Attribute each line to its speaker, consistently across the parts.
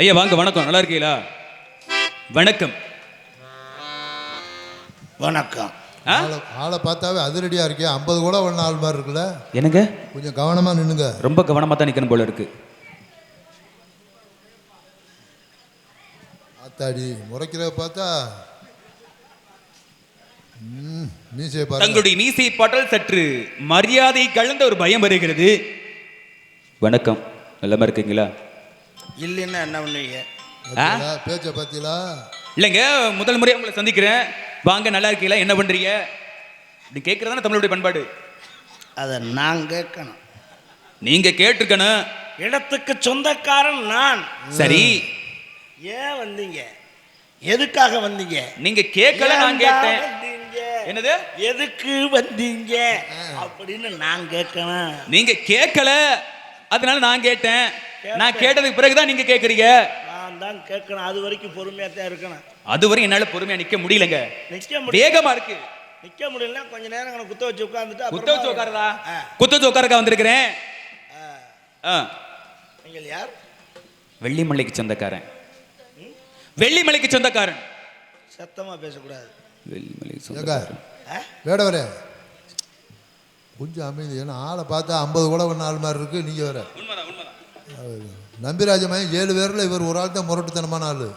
Speaker 1: ஐயா வாங்க வணக்கம். நல்லா இருக்கீங்களா? வணக்கம்.
Speaker 2: வணக்கம்.
Speaker 1: ஆ?
Speaker 3: ஆளை ஆளை பார்த்தாவே அதிரடியா இருக்கே. ஐம்பது கூட ஒன்று ஆள் மாதிரி இருக்குல்ல?
Speaker 1: என்னங்க?
Speaker 3: கொஞ்சம் கவனமா நின்னுங்க
Speaker 1: ரொம்ப கவனமா தான் நிக்கணும் போல இருக்கு.
Speaker 3: ஆத்தாடி முறைக்கிறத பார்த்தா ம், மீசையை பாருங்க.
Speaker 1: தங்களுடைய மீசை பாட்டால் சற்று மரியாதை கலந்த ஒரு பயம் வருகிறது. வணக்கம். நல்லமா இருக்கீங்களா?
Speaker 2: இல்லைன்னா என்ன பண்ணுவீங்க?
Speaker 3: பேச்சை பார்த்தீங்களா
Speaker 1: இல்லைங்க முதல் முறையா உங்களை சந்திக்கிறேன். வாங்க நல்லா இருக்கீங்களா? என்ன பண்றீங்க? இப்படி கேட்கறதான தமிழுடைய பண்பாடு.
Speaker 2: அதை நான் கேட்கணும்.
Speaker 1: நீங்க கேட்டிருக்கணும்.
Speaker 2: இடத்துக்கு சொந்தக்காரன் நான்.
Speaker 1: சரி.
Speaker 2: ஏன் வந்தீங்க? எதுக்காக வந்தீங்க?
Speaker 1: நீங்க கேட்கல நான் கேட்டேன்.
Speaker 2: வந்தீங்க?
Speaker 1: என்னது?
Speaker 2: எதுக்கு வந்தீங்க? அப்படின்னு நான் கேட்கணும்.
Speaker 1: நீங்க கேட்கல அதனால நான் கேட்டேன். நான் கேட்டதுக்கு பிறகுதான் நீங்க கேக்குறீங்க.
Speaker 2: நான் தான் கேட்கணும். அது வரைக்கும் பொறுமையா தான் இருக்கணும்
Speaker 1: அதுவரை என்னால பொறுமையா நிக்க முடியலங்க.
Speaker 2: நிக்க
Speaker 1: வேகமா இருக்கு.
Speaker 2: நிக்க முடியல கொஞ்ச நேரம் எனக்கு குத்த வச்சு உட்காந்துட்டு
Speaker 1: குத்த வச்சு உட்காரதா. குத்த வச்சு உட்காரக்கா வந்திருக்கிறேன்? ஆ,
Speaker 2: நீங்கள் யார்?
Speaker 1: வெள்ளிமலைக்கு சொந்தக்காரன். வெள்ளிமலைக்கு சொந்தக்காரன்.
Speaker 2: சத்தமா பேசக்கூடாது.
Speaker 1: வெள்ளிமலைக்கு சொந்தக்காரன்.
Speaker 2: ஆ?
Speaker 3: வேடவரே. கொஞ்சம் அமைதி. ஏன்னா ஆளை பார்த்தா ஐம்பது கூட ஒன்று ஆள் மாதிரி இருக்கு. நீங்க வேற.
Speaker 1: உண்மைதான் உண்மைதான்.
Speaker 3: நம்பிராஜமாயன் ஏழு பேர்ல இவர் ஒரு ஆள் தான் முரட்டுத்தனமான ஆளு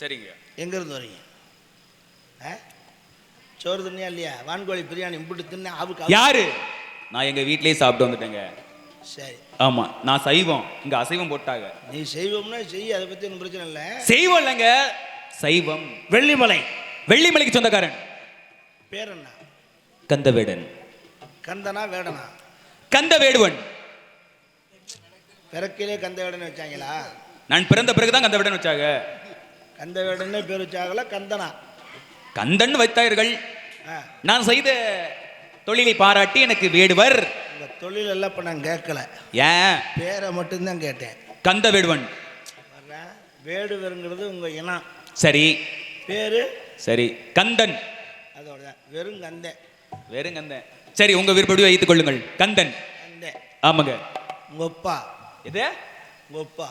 Speaker 1: சரிங்க.
Speaker 2: எங்க இருந்து வரீங்க? ஆ? சோறு தண்ணியா இல்லையா? வான்கோழி பிரியாணி இம்புட்டு தின்னு ஆவுக்கு
Speaker 1: யாரு? நான் எங்க வீட்லயே சாப்பிட்டு வந்துட்டேங்க.
Speaker 2: சரி.
Speaker 1: ஆமா நான் சைவம். இங்க அசைவம் போட்டாங்க.
Speaker 2: நீ செய்வோம்னா செய் அதை பத்தி ஒன்றும் பிரச்சனை இல்லை.
Speaker 1: செய்வம் இல்லைங்க. சைவம்.
Speaker 2: வெள்ளிமலை.
Speaker 1: வெள்ளிமலைக்கு சொந்தக்காரன்.
Speaker 2: பேர் என்ன?
Speaker 1: கந்தவேடன்.
Speaker 2: கந்தனா வேடனா?
Speaker 1: கந்தவேடுவன்.
Speaker 2: பிறக்கிலே கந்த வேடன்னு வச்சாங்களா?
Speaker 1: நான் பிறந்த பிறகுதான் கந்தவேடன் வச்சாங்க.
Speaker 2: கந்த வேடன்னே பேர் வச்சாங்களா கந்தனா.
Speaker 1: கந்தன் வைத்தார்கள் நான் செய்த தொழிலை பாராட்டி எனக்கு வேடுவர்.
Speaker 2: உங்க தொழில் எல்லாம் இப்போ நான் கேட்கல.
Speaker 1: ஏன்?
Speaker 2: பேரை மட்டும்தான் கேட்டேன்.
Speaker 1: கந்த வேடுவன்.
Speaker 2: வேடுவருங்கிறது உங்க இனம்.
Speaker 1: சரி.
Speaker 2: பேரு?
Speaker 1: சரி. கந்தன்.
Speaker 2: அதோட தான் வெறும் கந்தன்
Speaker 1: வெறும் கந்தன் சரி உங்க விருப்பப்படி வைத்துக் கொள்ளுங்கள். கந்தன்.
Speaker 2: கந்தன்
Speaker 1: ஆமாங்க.
Speaker 2: உங்க அப்பா.
Speaker 1: இது?
Speaker 2: உங்க அப்பா.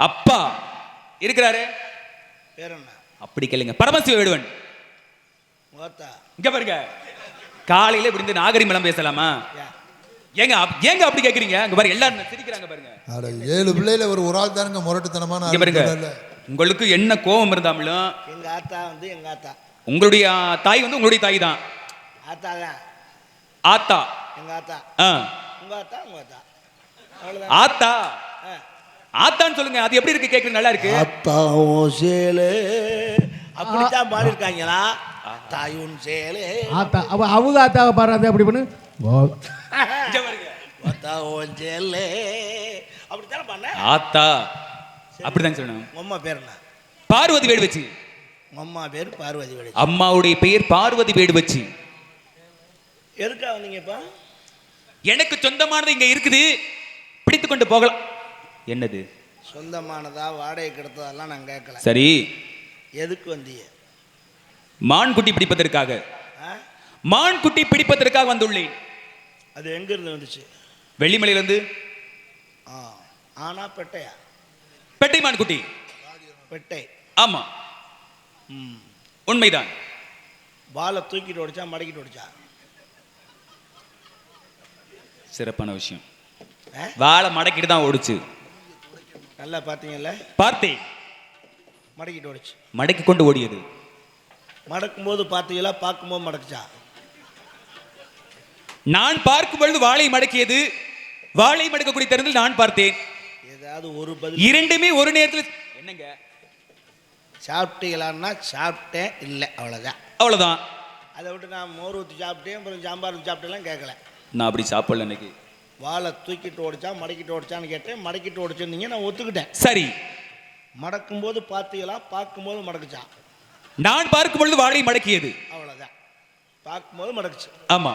Speaker 1: அப்பா இருக்கிறாரு?
Speaker 2: பேர் என்ன
Speaker 1: அப்படி கேளுங்க. பரமசிவ வேடுவன். இங்க பாருங்க. காலையில இப்படி இந்த நாகரிகம் பேசலாமா ஏங்க ஏங்க அப்படி கேக்குறீங்க? அங்க பாருங்க எல்லாரும் சிரிக்கிறாங்க பாருங்க.
Speaker 3: அட ஏழு பிள்ளையில ஒரு ஒரு ஆள் தானுங்க முரட்டுத்தனமான
Speaker 1: பாருங்க.
Speaker 3: இல்ல.
Speaker 1: உங்களுக்கு என்ன கோபம் இருந்தாலும்
Speaker 2: எங்க ஆத்தா வந்து எங்க ஆத்தா.
Speaker 1: உங்களுடைய தாய் வந்து உங்களுடைய தாய் தான்.
Speaker 2: ஆத்தா தான்
Speaker 1: ஆத்தா.
Speaker 2: எங்க ஆத்தா.
Speaker 1: ஆ.
Speaker 2: உங்க ஆத்தா உங்க ஆத்தா.
Speaker 1: ஆத்தா. ஆத்தான்னு சொல்லுங்க அது எப்படி இருக்கு கேக்குறது நல்லா இருக்கு?
Speaker 2: அத்தாவும் சேலு. அப்படித்தான் பாடிருக்காங்களா தாயும் சேலு.
Speaker 4: ஆத்தா அவ அவங்க ஆத்தாவை பாடுறாது அப்படி பண்ணு? ஓ
Speaker 1: பாருங்க.
Speaker 2: அத்தாவும் சேலு. அப்படித்தானே பண்ண
Speaker 1: ஆத்தா. அப்படிதான் சொல்லணும்.
Speaker 2: உங்க அம்மா பேர் என்ன?
Speaker 1: பார்வதி வேடு வச்சு.
Speaker 2: அம்மா பேர் பார்வதி வழி
Speaker 1: அம்மாவுடைய பெயர் பார்வதி வேடு வச்சு.
Speaker 2: எதுக்கா வந்தீங்கப்பா
Speaker 1: எனக்கு சொந்தமானது இங்க இருக்குது. பிடித்து கொண்டு போகலாம். என்னது?
Speaker 2: சொந்தமானதா வாடகை கிடைத்ததெல்லாம் நான் கேட்கல.
Speaker 1: சரி.
Speaker 2: எதுக்கு வந்தீங்க?
Speaker 1: மான் குட்டி பிடிப்பதற்காக? மான் குட்டி பிடிப்பதற்காக வந்துள்ளேன்.
Speaker 2: அது எங்க இருந்து வந்துச்சு?
Speaker 1: வெள்ளிமலையிலிருந்து.
Speaker 2: ஆ ஆனா பெட்டையா
Speaker 1: பெட்டை மான் குட்டி
Speaker 2: பெட்டை.
Speaker 1: ஆமா.
Speaker 2: ம்
Speaker 1: உண்மைதான்.
Speaker 2: பாலை தூக்கிட்டு ஓடிச்சா மடக்கிட்டு ஓடிச்சா
Speaker 1: சிறப்பான விஷயம்? வாழை மடக்கிட்டு தான் ஓடுச்சு.
Speaker 2: நல்லா பார்த்தீங்கல்ல?
Speaker 1: பார்த்தேன்.
Speaker 2: மடக்கிட்டு ஓடிச்சு.
Speaker 1: மடக்கி கொண்டு ஓடியது.
Speaker 2: மடக்கும்போது பார்த்தீங்களா? பார்க்கும்போது மடக்குச்சா?
Speaker 1: நான் பார்க்கும் பொழுது வாளை மடக்கியது. வாளை மடக்கக்கூடிய தருணத்தில் நான் பார்த்தேன்.
Speaker 2: ஏதாவது ஒரு பதில்.
Speaker 1: இரண்டுமே ஒரு நேரத்தில் என்னங்க?
Speaker 2: சாப்பிட்டீங்களான்னா சாப்பிட்டேன். இல்லை அவ்வளோதான்
Speaker 1: அவ்வளவுதான்.
Speaker 2: அதை விட்டு நான் மோர் ஊற்றி சாப்பிட்டேன் அப்புறம் சாம்பார் சாப்பிட்டேலாம் கேட்கல.
Speaker 1: நான் அப்படி சாப்பிடல இன்னைக்கு.
Speaker 2: வாழை தூக்கிட்டு ஓடிச்சா மடக்கிட்டு ஓடிச்சான்னு கேட்டேன். மடக்கிட்டு ஓடிச்சிருந்தீங்க நான் ஒத்துக்கிட்டேன்.
Speaker 1: சரி.
Speaker 2: மடக்கும்போது பார்த்தீங்களா? பார்க்கும்போது மடக்குச்சா?
Speaker 1: நான் பார்க்கும் பொழுது வாளை மடக்கியது.
Speaker 2: அவ்வளோதான் பார்க்கும்போது மடக்குச்சு.
Speaker 1: ஆமா.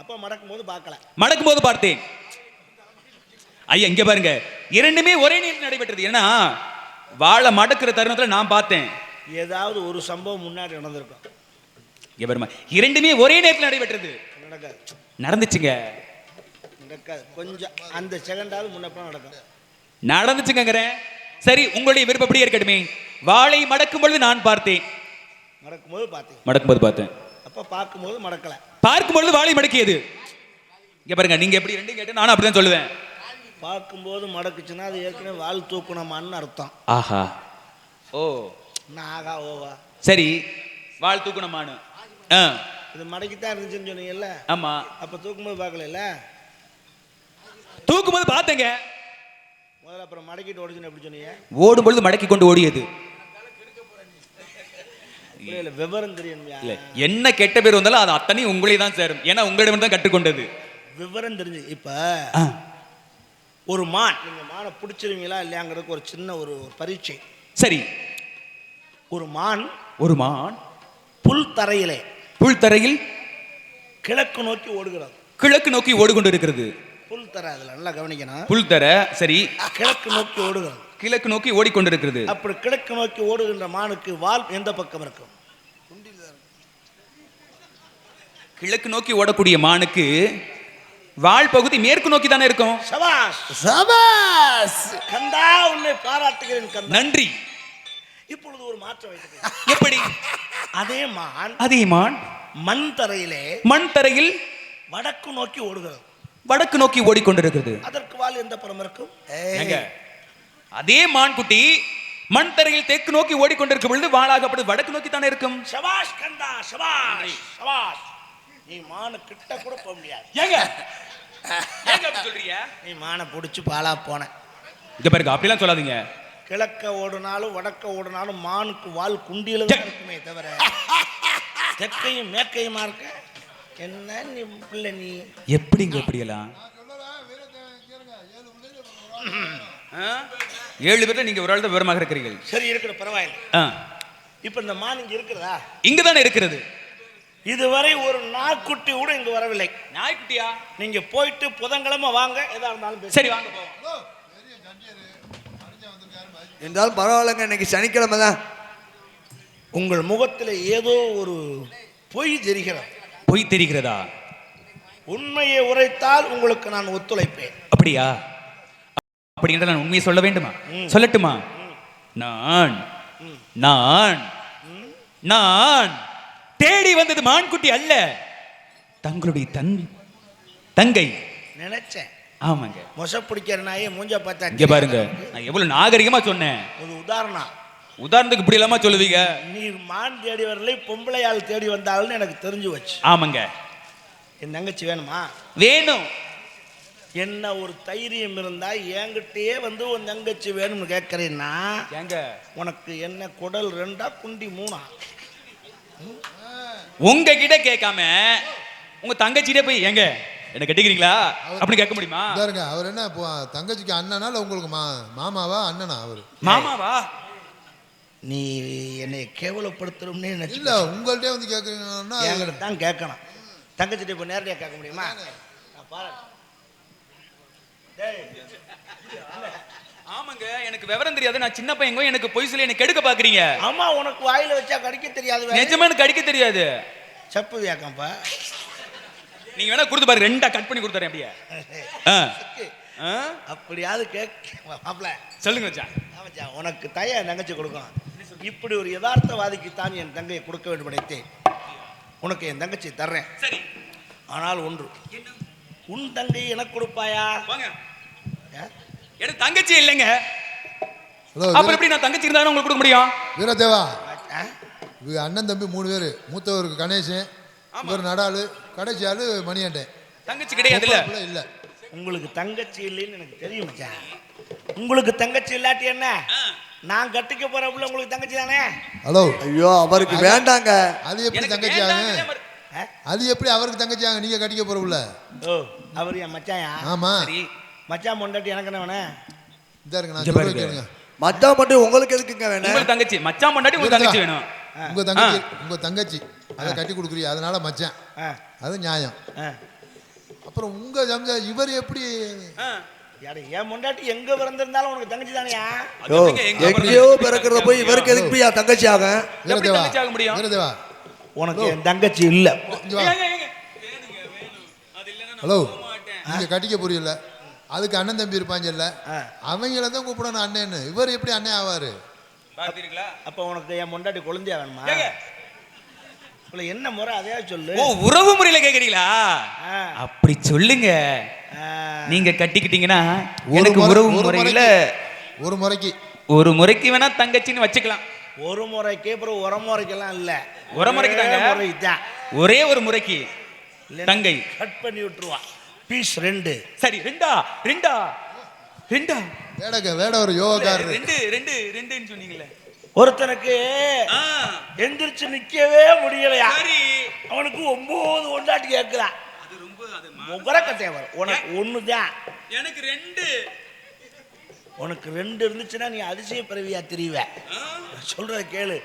Speaker 2: அப்போ மடக்கும்போது பார்க்கல.
Speaker 1: மடக்கும் போது பார்த்தேன். ஐயா இங்க பாருங்க. இரண்டுமே ஒரே நேரத்தில் நடைபெற்றது. ஏன்னா வாழை மடக்கிற தருணத்துல நான் பார்த்தேன்.
Speaker 2: ஏதாவது ஒரு சம்பவம் முன்னாடி நடந்திருக்கும்.
Speaker 1: இங்க பாருமா இரண்டுமே ஒரே நேரத்தில் நடைபெற்றது. நடந்துச்சுங்க.
Speaker 2: நடக்காது. கொஞ்சம் அந்த செகண்டாவது முன்னப்பறம் நடக்கும்.
Speaker 1: நடந்துச்சுங்கிறேன் சரி உங்களுடைய விருப்பப்படி இருக்கட்டுமே? வாளை மடக்கும் பொழுது நான் பார்த்தேன்.
Speaker 2: மடக்கும்போது பார்த்தீங்க
Speaker 1: மடக்கும்போது பார்த்தேன்.
Speaker 2: அப்போ பார்க்கும்போது மடக்கலை.
Speaker 1: பார்க்கும் பொழுது வாளை மடக்கியது. இங்க பாருங்க நீங்க எப்படி ரெண்டும் கேட்டு நானும் அப்படிதான் சொல்லுவேன்.
Speaker 2: பார்க்கும்போது மடக்குச்சுன்னா அது ஏற்கனவே வால் தூக்கணுமான்னு அர்த்தம்.
Speaker 1: ஆஹா. ஓ.
Speaker 2: ஆகா ஓவா.
Speaker 1: சரி வாழ் தூக்கணுமானு ஆ.
Speaker 2: இது மடக்கித்தான் இருந்துச்சுன்னு சொன்னீங்கல்ல?
Speaker 1: ஆமா.
Speaker 2: அப்போ தூக்கும்போது பார்க்கல
Speaker 1: தூக்கும்போது பார்த்தேங்க.
Speaker 2: முதல்ல அப்புறம் மடக்கிட்டு ஓடிச்சுன்னு எப்படி சொன்னீங்க?
Speaker 1: ஓடும் பொழுது மடக்கி கொண்டு ஓடியது
Speaker 2: விவரம் தெரியும்
Speaker 1: இல்ல என்ன கெட்ட பேர் வந்தாலும் அது அத்தனையும் உங்களே தான் சேரும். ஏன்னா உங்களிடம் தான் கற்றுக்கொண்டது.
Speaker 2: விவரம் தெரிஞ்சு இப்போ ஒரு மான் நீங்கள் மானை பிடிச்சிருவீங்களா இல்லையாங்கிறதுக்கு ஒரு சின்ன ஒரு பரீட்சை.
Speaker 1: சரி.
Speaker 2: ஒரு மான்
Speaker 1: ஒரு மான்
Speaker 2: புல் தரையிலே
Speaker 1: புல்தரையில்
Speaker 2: கிழக்கு நோக்கி ஓடுகிறது.
Speaker 1: கிழக்கு நோக்கி ஓடிக்கொண்டு இருக்கிறது.
Speaker 2: புல் தரை அதில் நல்லா கவனிக்கணும்.
Speaker 1: புல்தர சரி.
Speaker 2: கிழக்கு நோக்கி ஓடுகிறது.
Speaker 1: கிழக்கு நோக்கி ஓடிக்கொண்டிருக்கிறது.
Speaker 2: அப்படி கிழக்கு நோக்கி ஓடுகின்ற மானுக்கு வால் எந்த பக்கம் இருக்கும்?
Speaker 1: கிழக்கு நோக்கி ஓடக்கூடிய மானுக்கு வால் பகுதி மேற்கு நோக்கி தானே இருக்கும்?
Speaker 2: சபாஷ்!
Speaker 3: சபாஸ்
Speaker 2: கந்தா உன்னை பாராட்டுகிறேன் கந்தா.
Speaker 1: நன்றி.
Speaker 2: இப்பொழுது ஒரு மாற்றம்
Speaker 1: எப்படி?
Speaker 2: அதே மான்
Speaker 1: அதே மான்
Speaker 2: மண் தரையிலே
Speaker 1: மண் தரையில்
Speaker 2: வடக்கு நோக்கி ஓடுகிறது.
Speaker 1: வடக்கு நோக்கி ஓடிக்கொண்டிருக்கிறது.
Speaker 2: அதற்கு வால் எந்த புறம் இருக்கும்?
Speaker 1: ஏங்க, அதே மான் குட்டி மண் தரையில் தெற்கு நோக்கி ஓடிக்கொண்டிருக்கும் பொழுது வாழாகப்படுது வடக்கு நோக்கி தானே இருக்கும்?
Speaker 2: சபாஷ் கந்தா சபாஷ் சபாஷ். நீ மானு கிட்ட கூட போக முடியாது.
Speaker 1: ஏங்க ஏங்க அப்படி சொல்றீங்க?
Speaker 2: நீ மானை பிடிச்சி பாலா போன.
Speaker 1: இங்க பாருங்க அப்படிலாம் சொல்லாதீங்க.
Speaker 2: கிழக்க ஓடுனாலும் வடக்க ஓடுனாலும் மானுக்கு வால் குண்டியில தான் இருக்குமே தவிர தெற்கையும் மேற்கையுமா இருக்க? என்ன நீ பிள்ளை நீ?
Speaker 1: எப்படிங்க எப்படியெல்லாம்? ஏழு பேர்ல நீங்க ஒரு ஆள் தான் விவரமாக இருக்கிறீர்கள்.
Speaker 2: சரி இருக்கிற பரவாயில்லை.
Speaker 1: ஆ.
Speaker 2: இப்ப இந்த மான் இங்க இருக்கிறதா
Speaker 1: இங்க தானே இருக்கிறது.
Speaker 2: இதுவரை ஒரு நாய்க்குட்டி கூட இங்க வரவில்லை.
Speaker 1: நாய்க்குட்டியா?
Speaker 2: நீங்க போயிட்டு புதன்கிழமை வாங்க எதா இருந்தாலும்.
Speaker 1: சரி வாங்க போவோம்.
Speaker 5: என்றாலும் பரவாயில்லைங்க இன்னைக்கு சனிக்கிழமை தான்.
Speaker 2: உங்கள் முகத்தில் ஏதோ ஒரு பொய் தெரிகிறது
Speaker 1: பொய் தெரிகிறதா?
Speaker 2: உண்மையை உரைத்தால் உங்களுக்கு நான் ஒத்துழைப்பேன்.
Speaker 1: அப்படியா? அப்படி என்றால் நான் உண்மையை சொல்ல வேண்டுமா? சொல்லட்டுமா? நான் நான் நான் தேடி வந்தது மான்குட்டி அல்ல. தங்களுடைய தன் தங்கை.
Speaker 2: நினைச்சேன்.
Speaker 1: ஆமாங்க.
Speaker 2: மொச பிடிக்கிற நாயே மூஞ்ச பார்த்தா
Speaker 1: இங்க பாருங்க. நான் எவ்வளவு நாகரிகமா சொன்னேன்.
Speaker 2: ஒரு உதாரணம்.
Speaker 1: உதாரணத்துக்கு இப்படி இல்லாம சொல்லுவீங்க.
Speaker 2: நீர் மான் தேடி வரலை பொம்பளையால் தேடி வந்தாள்னு எனக்கு தெரிஞ்சு வச்சு
Speaker 1: ஆமாங்க.
Speaker 2: என் தங்கச்சி வேணுமா?
Speaker 1: வேணும்.
Speaker 2: என்ன ஒரு தைரியம் இருந்தா என்கிட்டயே வந்து உன் தங்கச்சி வேணும்னு கேட்கறேன்னா
Speaker 1: ஏங்க.
Speaker 2: உனக்கு என்ன குடல் ரெண்டா குண்டி மூணா?
Speaker 1: உங்க கிட்ட கேட்காம உங்க தங்கச்சிட்டே போய் ஏங்க என்ன கட்டிக்கிறீங்களா? அப்படின்னு கேட்க முடியுமா?
Speaker 3: பாருங்க அவர் என்ன இப்போ தங்கச்சிக்கு அண்ணனா இல்லை உங்களுக்கு மா மாமாவா அண்ணனா அவர்?
Speaker 1: மாமாவா?
Speaker 2: நீ என்னை கேவலப்படுத்தணும்னே நினைச்சு
Speaker 3: இல்ல உங்கள்கிட்ட வந்து கேட்குறீங்கன்னா
Speaker 2: என்கிட்ட தான் கேட்கணும். தங்கச்சிட்ட இப்போ நேரடியாக கேட்க முடியுமா? நான். பாரு. டேய்.
Speaker 1: ஆமாங்க எனக்கு விவரம் தெரியாது. நான் சின்ன பையங்க எனக்கு பொய் சொல்லி எனக்கு கெடுக்க பாக்குறீங்க.
Speaker 2: அம்மா உனக்கு வாயில வச்சா கடிக்க தெரியாது.
Speaker 1: நிஜமா எனக்கு கடிக்க தெரியாது.
Speaker 2: செப்பு வியாக்கம்பா
Speaker 1: நீங்க வேணா கொடுத்து பாருங்க ரெண்டா கட் பண்ணி கொடுத்துறேன் அப்படியே. ஆ. ஆ?
Speaker 2: அப்படியாவது கேட்க
Speaker 1: சொல்லுங்க
Speaker 2: ஆமாச்சா உனக்கு தய என் தங்கச்சி கொடுக்கணும். இப்படி ஒரு யதார்த்தவாதிக்கு தான் என் தங்கையை கொடுக்க வேண்டும் நினைத்தேன். உனக்கு என் தங்கச்சி தர்றேன்.
Speaker 1: சரி.
Speaker 2: ஆனால் ஒன்று. உன் தங்கை எனக்கு கொடுப்பாயா?
Speaker 1: எனக்கு தங்கச்சி இல்லைங்க. அப்புறம் எப்படி நான் தங்கச்சி இருந்தாலும் உங்களுக்கு கொடுக்க முடியும்?
Speaker 3: வீரதேவா அண்ணன் தம்பி மூணு பேர். மூத்தவருக்கு கணேசன் இவர் நடாலு கடைசி ஆளு மணியாண்டேன்
Speaker 1: தங்கச்சி கிடையாதுல்ல
Speaker 3: பிள்ளை இல்லை.
Speaker 2: உங்களுக்கு தங்கச்சி இல்லைன்னு எனக்கு தெரியும் உங்களுக்கு தங்கச்சி இல்லாட்டி என்ன? நான் கட்டிக்க போற புள்ள உங்களுக்கு தங்கச்சி தானே?
Speaker 3: ஹலோ.
Speaker 5: ஐயோ அவருக்கு வேண்டாங்க.
Speaker 3: அது எப்படி தங்கச்சி ஆகும்? அது எப்படி அவருக்கு தங்கச்சி ஆகும் நீங்க கட்டிக்க போறவுல
Speaker 2: ஓ அவர் என் மச்சாயா?
Speaker 3: ஆமா.
Speaker 1: சரி.
Speaker 2: மச்சான் பொண்டாட்டி எனக்கு என்ன வேணே
Speaker 3: இந்த இருக்கு நான் சொல்றேன்
Speaker 5: மச்சான் மட்டும் உங்களுக்கு எதுக்குங்க வேணும்?
Speaker 1: உங்களுக்கு தங்கச்சி. மச்சான் பொண்டாட்டி உங்களுக்கு தங்கச்சி வேணும்.
Speaker 3: உங்க தங்கச்சி உங்க தங்கச்சி. அதை கட்டி கொடுக்குறீ அதனால மச்சான்.
Speaker 2: ஆ.
Speaker 3: அது நியாயம்.
Speaker 2: ஆ.
Speaker 3: அப்புறம் உங்க சம்சா இவர் எப்படி
Speaker 2: என் பொண்டாட்டி எங்க பிறந்திருந்தாலும் உனக்கு தங்கச்சி தானையா?
Speaker 5: எங்கேயோ பிறக்கிறத போய் இவருக்கு எதுக்கு போய் தங்கச்சி ஆகும்
Speaker 1: தங்கச்சி ஆக முடியும்?
Speaker 2: உனக்கு என் தங்கச்சி இல்ல.
Speaker 3: ஹலோ. நீங்க கட்டிக்க புரியல. அதுக்கு அண்ணன் தம்பி இருப்பாங்கல்ல. அவங்கள தான் கூப்பிடணும் அண்ணன்னு. இவர் எப்படி அண்ணன் ஆவாரு?
Speaker 1: பார்த்தீங்களா
Speaker 2: அப்ப உனக்கு என் முண்டாட்டி குழந்தையா வேணுமா? என்ன முறை அதையா சொல்லு.
Speaker 1: உறவு முறையில கேக்குறீங்களா?
Speaker 2: ஆ.
Speaker 1: அப்படி சொல்லுங்க. நீங்க கட்டிக்கிட்டீங்கன்னா
Speaker 3: ஒரு
Speaker 1: எனக்கு உறவு
Speaker 3: ஒரு
Speaker 1: முறையில
Speaker 3: முறைக்கு- ஒரு முறைக்கு.
Speaker 1: ஒரு முறைக்கு வேணா தங்கச்சின்னு வச்சுக்கலாம்.
Speaker 2: ஒரு முறைக்கு அப்புறம் உரமுறைக்கெல்லாம் இல்ல.
Speaker 1: உரமுறைக்கு தாங்க.
Speaker 2: முறைக்கு தான்
Speaker 1: ஒரே ஒரு முறைக்கு தங்கை.
Speaker 2: கட் பண்ணி விட்டுருவா. பீஸ் ரெண்டு.
Speaker 1: சரி ரெண்டா? ரெண்டா? ரெண்டா?
Speaker 3: வேடக்க வேட ஒரு யோகாக்காரரு.
Speaker 1: ரெண்டு ரெண்டு ரெண்டுன்னு சொன்னீங்களே
Speaker 2: ஒருத்தனுக்கு
Speaker 1: ஆ,
Speaker 2: எந்திரிச்சு நிக்கவே முடியலையா?
Speaker 1: சரி.
Speaker 2: அவனுக்கு ஒன்பது கொண்டாட்டி கேட்குறான்
Speaker 1: அது ரொம்ப அது மா-
Speaker 2: முகரக்க தேவை உனக்கு ஒன்று தான்
Speaker 1: எனக்கு ரெண்டு.
Speaker 2: உனக்கு ரெண்டு இருந்துச்சுன்னா நீ அதிசய பிறவியா தெரிவ.
Speaker 1: ஆ,
Speaker 2: சொல்றத கேளு.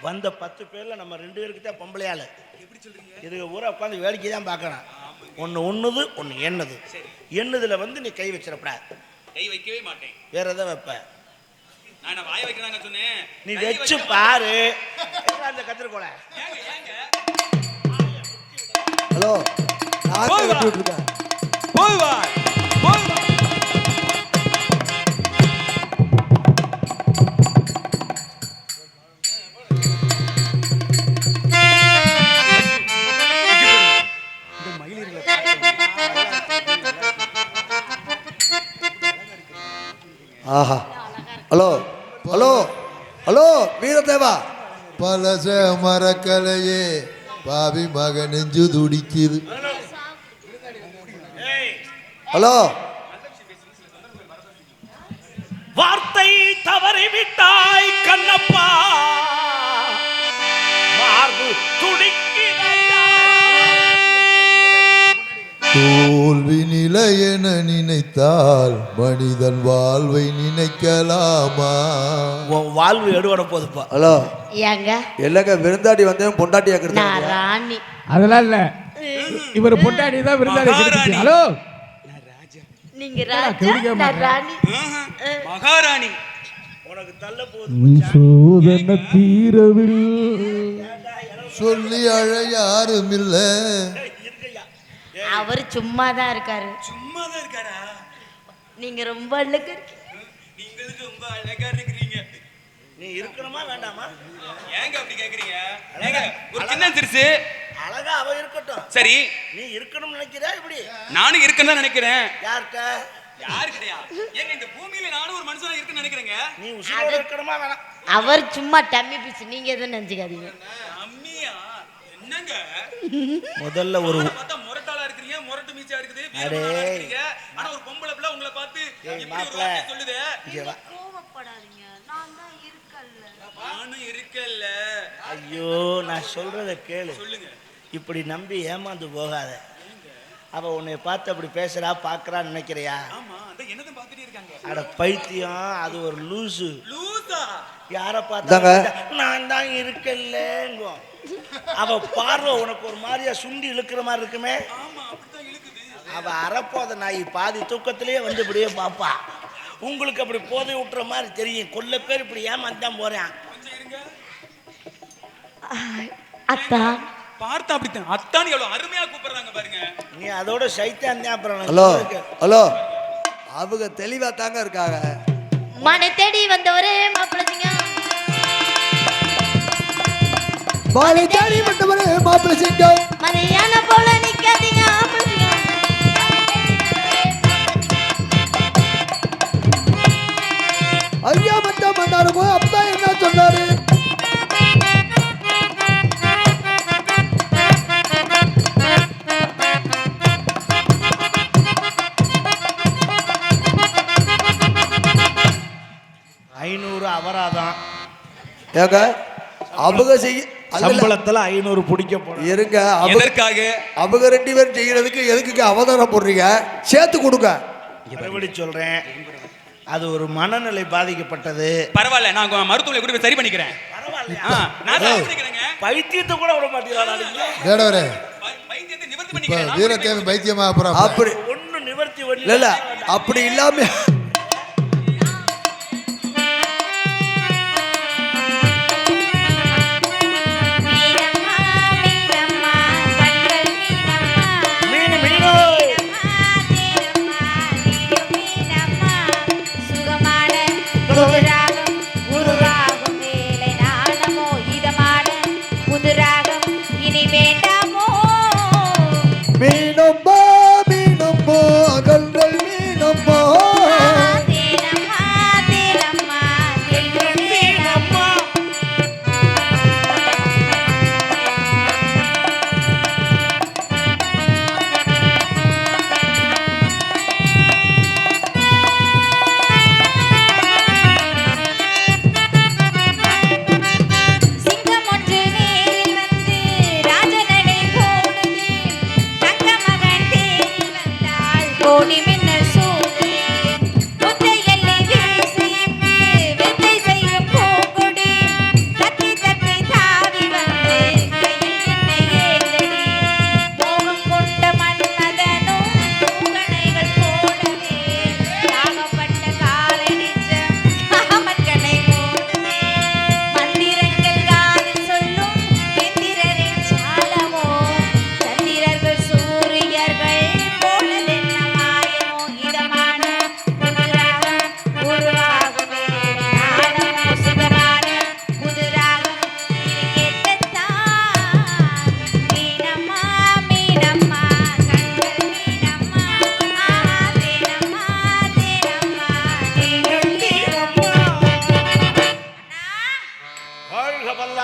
Speaker 2: வந்த பத்து பேர்ல நம்ம ரெண்டு பேருக்கு தான் பொம்பளையாளு.
Speaker 1: எப்படி சொல்றீங்க?
Speaker 2: இதுக்கு ஊரா உட்காந்து வேடிக்கை தான் பார்க்கணும் ஒன்று ஒன்றுது ஒன்று எண்ணுது. எண்ணுதுல வந்து நீ கை வச்சிடக்கூடாது
Speaker 1: கை வைக்கவே மாட்டேன்.
Speaker 2: வேற எதை வைப்ப?
Speaker 1: நான் என்ன வாய வைக்கிறாங்க சொன்னேன்.
Speaker 2: நீ வச்சு பாரு. எங்க அந்த
Speaker 1: ஏங்க?
Speaker 5: ஹலோ.
Speaker 1: போய் வா. போய் வா. போய் வா.
Speaker 5: ஆஹா. ஹலோ. ஹலோ. ஹலோ வீரதேவா.
Speaker 3: மரக்கலையே பாவி மக நெஞ்சு துடிக்குது.
Speaker 5: ஹலோ.
Speaker 2: வார்த்தை தவறிவிட்டாய் கண்ணப்பா. மார்பு
Speaker 3: தோல்வி நிலை என நினைத்தால் மனிதன் வாழ்வை நினைக்கலாமா?
Speaker 2: வாழ்வு எடுபட போதுப்பா.
Speaker 5: ஹலோ.
Speaker 6: ஏங்க?
Speaker 5: இல்லைங்க விருந்தாடி வந்தேன் பொண்டாட்டியா
Speaker 6: நான் ராணி.
Speaker 4: அதெல்லாம் இல்ல. இவர் பொண்டாடி தான். கிடைச்சிச்சு. ஹலோ.
Speaker 6: நீங்க ராஜா? நான்? ராணி.
Speaker 1: மகாராணி.
Speaker 2: உனக்கு தள்ள போகுது
Speaker 4: சோதன தீரவில்.
Speaker 3: சொல்லி அழ யாரும் இல்ல
Speaker 6: அவர் சும்மா தான் இருக்காரு.
Speaker 1: சும்மா தான் இருக்காரா?
Speaker 6: நீங்க ரொம்ப அழகா இருக்கீங்க.
Speaker 1: ரொம்ப அழகா இருக்கிறீங்க.
Speaker 2: நீ இருக்கணுமா வேண்டாமா?
Speaker 1: ஏங்க அப்படி கேக்குறீங்க? ஒரு சின்ன சிறுசு.
Speaker 2: அழகா அவ இருக்கட்டும்.
Speaker 1: சரி.
Speaker 2: நீ இருக்கணும்னு நினைக்கிறியா இப்படி?
Speaker 1: நானும் இருக்குன்னு தான் நினைக்கிறேன்.
Speaker 2: யார்கிட்ட?
Speaker 1: யாரு கிடையா? ஏங்க இந்த பூமியில நானும் ஒரு மனுஷனா இருக்குன்னு நினைக்கிறேங்க.
Speaker 2: நீ உசுரோட இருக்கணுமா வேணாம்.
Speaker 6: அவர் சும்மா டம்மி பீஸ் நீங்க எதுவும் நினைச்சுக்காதீங்க.
Speaker 1: அம்மியா என்னங்க?
Speaker 2: முதல்ல ஒரு
Speaker 1: பார்த்தா முரட்டாளா இருக்கிறீங்க முரட்டு மீச்சா இருக்குது
Speaker 2: அடே.
Speaker 1: ஆனா ஒரு பொம்பளை பிள்ளை உங்களை பார்த்து இப்படி ஒரு. வார்த்தை சொல்லுது?
Speaker 2: இங்க வா.
Speaker 6: கோவப்படாதீங்க. நான் தான் இருக்கல்ல.
Speaker 1: நானும் இருக்கல்ல.
Speaker 2: ஐயோ நான் சொல்றத கேளு.
Speaker 1: சொல்லுங்க.
Speaker 2: இப்படி நம்பி ஏமாந்து போகாத. அவ உன்னை பார்த்து அப்படி பேசுறா பார்க்கறான்னு நினைக்கிறியா? அட பைத்தியம் அது ஒரு லூசு.
Speaker 1: லூசா?
Speaker 2: யார
Speaker 5: இந்தாங்க.
Speaker 2: பார்த்தா நான் தான் இருக்கல்லங்கும் அவ பார்வை உனக்கு ஒரு மாதிரியா சுண்டி இழுக்கிற மாதிரி இருக்குமே. அவ அறப்போத நாய் பாதி தூக்கத்திலேயே வந்து இப்படியே பாப்பா. உங்களுக்கு அப்படி போதை விட்டுற மாதிரி தெரியும். கொல்ல பேர் இப்படி ஏமாந்தான் போறேன்.
Speaker 1: கொஞ்சம் இருங்க.
Speaker 6: அத்தா.
Speaker 1: பார்த்தா அப்படித்தான். அத்தான் எவ்வளவு அருமையா கூப்பிடுறாங்க பாருங்க.
Speaker 2: நீ அதோட சைத்தான் தான் அப்புறம்
Speaker 5: ஹலோ. ஹலோ. அவங்க தெளிவா தாங்க இருக்காங்க.
Speaker 6: மனை தேடி வந்தவரே மாப்பிள்ளைங்க
Speaker 5: மாலை தேடி வந்தவரே மாப்பிள்ளை சிங்கம்
Speaker 6: மனையான போல நிக்காதீங்க.
Speaker 5: ஐயா மட்டும் பண்ணாரு அப்பா என்ன சொன்னாரு?
Speaker 2: அபராதம்
Speaker 5: ஏங்க அவங்க செய்ய
Speaker 2: சம்பளத்துல ஐநூறு பிடிக்க போறோம்
Speaker 5: இருங்க
Speaker 1: எதற்காக?
Speaker 5: அவங்க ரெண்டு பேரும் செய்யறதுக்கு எதுக்குங்க அவதாரம் போடுறீங்க? சேர்த்து கொடுங்க.
Speaker 2: மறுபடி சொல்றேன். அது ஒரு மனநிலை பாதிக்கப்பட்டது.
Speaker 1: பரவாயில்ல நான் உங்க மருத்துவரை கூட போய் சரி பண்ணிக்கிறேன்.
Speaker 2: பரவாயில்லையா?
Speaker 1: ஆ, நான் சரி பண்ணிக்கிறேங்க.
Speaker 2: பைத்தியத்தை கூட விட
Speaker 1: பைத்தியத்தை நிவர்த்தி பண்ணிக்கிறேன். நான்
Speaker 3: வீரத்தேவை பைத்தியமா அப்புறம்
Speaker 5: அப்படி
Speaker 2: ஒண்ணு நிவர்த்தி
Speaker 5: இல்ல அப்படி இல்லாம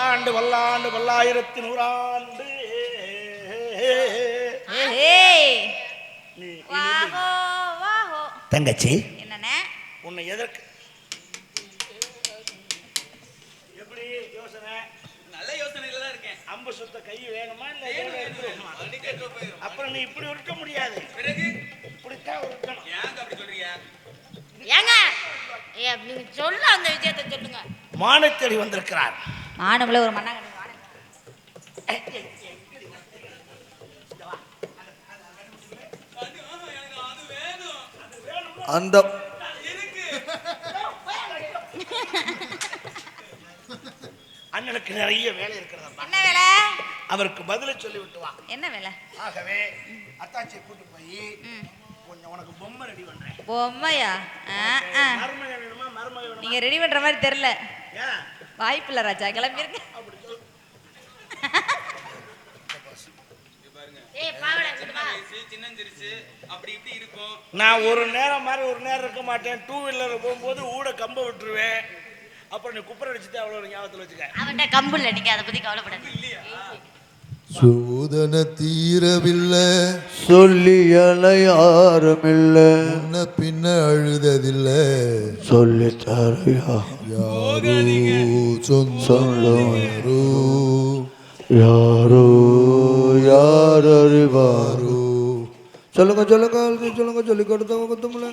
Speaker 2: பல்லாண்டு பல்லாயிரத்தி நூறாண்டு.
Speaker 7: ஏய்
Speaker 2: நீ
Speaker 7: வாஹோ வாஹோ.
Speaker 2: தங்கச்சி. உன்னை எதற்கு? எப்படி யோசனை?
Speaker 1: நல்ல யோசனையில தான் இருக்கேன்.
Speaker 2: அம்பு சுத்த கை வேணுமா இல்ல? அப்புறம் நீ இப்படி உருட்ட முடியாது.
Speaker 1: பிறகு?
Speaker 2: இப்படித்தான் உருட்டணும்.
Speaker 1: ஏங்க அப்படி சொல்றீங்க?
Speaker 7: ஏங்க? ஏ நீங்க சொல்ல அந்த விஷயத்தை சொல்லுங்க.
Speaker 2: மானத்தேடி வந்திருக்கிறார்.
Speaker 7: மானமுல ஒரு மண்ணாங்க
Speaker 5: அந்த
Speaker 2: அண்ணனுக்கு நிறைய வேலை இருக்கிறதா
Speaker 7: என்ன வேலை?
Speaker 2: அவருக்கு பதிலை சொல்லி விட்டு வா.
Speaker 7: என்ன வேலை?
Speaker 2: ஆகவே அத்தாச்சியை கூட்டு போய் கொஞ்சம் உனக்கு பொம்மை ரெடி பண்றேன்.
Speaker 7: பொம்மையா.
Speaker 2: மருமக வேணுமா? மருமக வேணுமா?
Speaker 7: நீங்க ரெடி பண்ற மாதிரி தெரியல.
Speaker 2: ஏன்?
Speaker 7: வாய்ப்பில்ல ராஜா கிளம்பிருங்க.
Speaker 2: அப்படி சொல்லு
Speaker 1: சின்னஞ்சிருச்சு அப்படி இப்படி இருக்கும்
Speaker 2: நான் ஒரு நேரம் மாதிரி ஒரு நேரம் இருக்க மாட்டேன். டூ வீலர் போகும்போது ஊட கம்ப விட்டுருவேன். அப்புறம் நீ குப்பரை அடிச்சுட்டு அவ்வளோ ஞாபகத்தில் வச்சுக்க.
Speaker 7: அவன்கிட்ட கம்பு இல்ல நீங்க அதை பத்தி கவலைப்படாதீங்க
Speaker 3: சோதனை தீரவில்லை
Speaker 5: சொல்லி யாருமில்ல
Speaker 3: முன்ன பின்ன அழுததில்லை.
Speaker 5: சொல்லி தரையா.
Speaker 3: யாரோ
Speaker 5: சொல்லும். யாரோ யாரோ அறிவாரோ. சொல்லுங்க சொல்லுங்க சொல்லுங்க சொல்லி கொடுத்தவங்க குத்தமில்ல